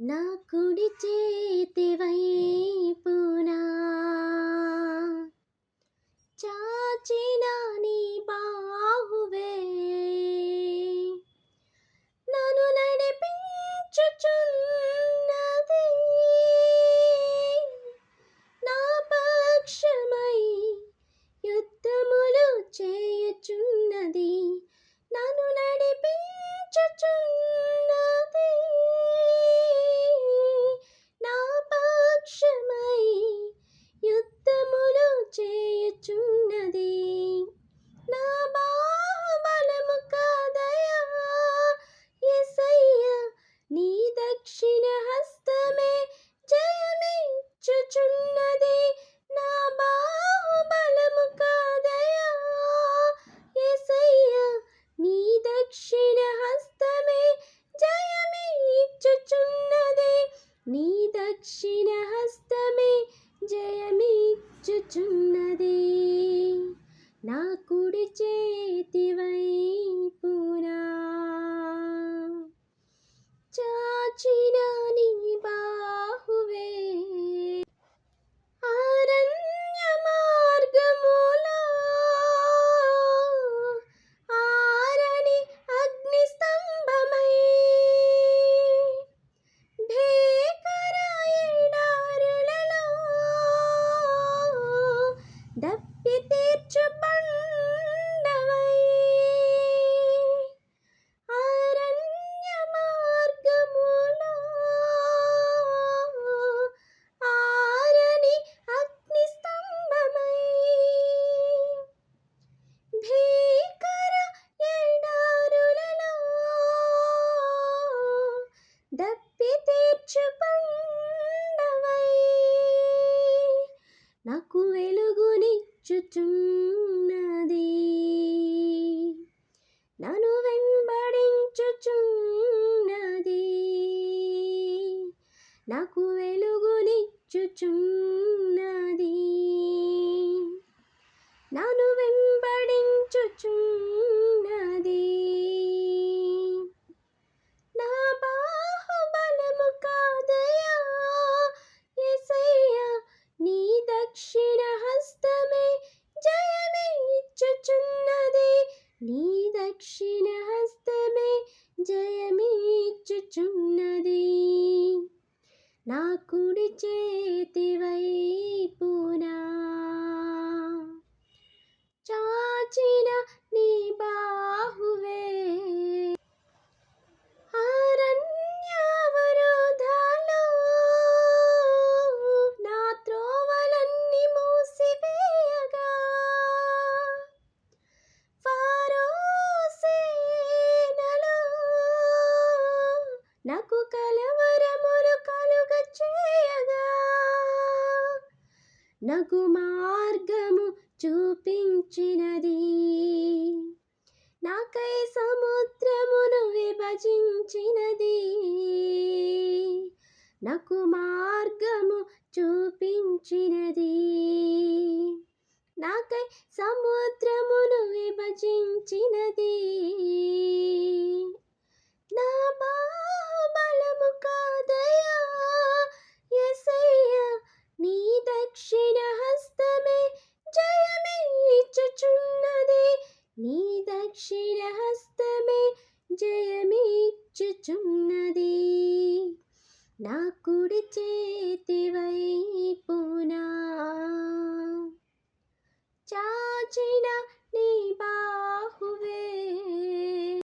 నా కుడి చేతి జయమిచ్చుచున్నది. నా కుడి చే దప్పి తీర్చు బండవై నాకు వెలుగునిచ్చుచున్నది నన్ను వెంబడించుచున్నది. నాకు వెలుగునిచ్చుచున్నది చేతి వైపునా చాచిన నీ బాహువే. అరణ్యావరోధాలు నా త్రోవలన్నీ మూసివేయగా. ఫారో సేనలు నాకు నాకు మార్గము చూపించినది. నాకై సముద్రమును విభజించినది. నాకు మార్గము చూపించినది. నాకై సముద్రమును విభజించినది. నా బాహుబలము జయమిచ్చుచున్నది. నా కుడి చే